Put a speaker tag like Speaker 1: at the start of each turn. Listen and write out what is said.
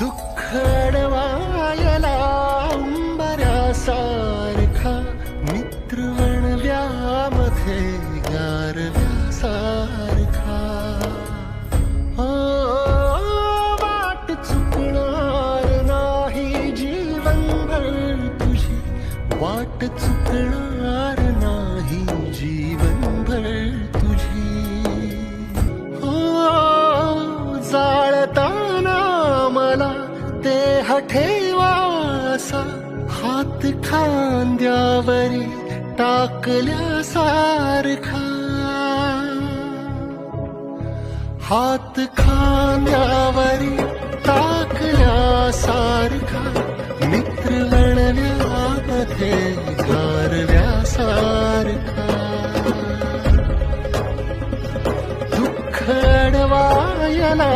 Speaker 1: दुःखडवायला अंबऱ्यासारखा मित्र वणव्यामध्ये गारव्यासारखा. ओ, वाट चुकणार नाही जीवनभर तुझी. वाट चुकणार ते ठेवासा हात खांद्यावरी टाकल्यासारखा हात खांद्यावरी टाकल्यासारखा मित्र वणव्यामध्ये गारव्यासारखा दुःख अडवायला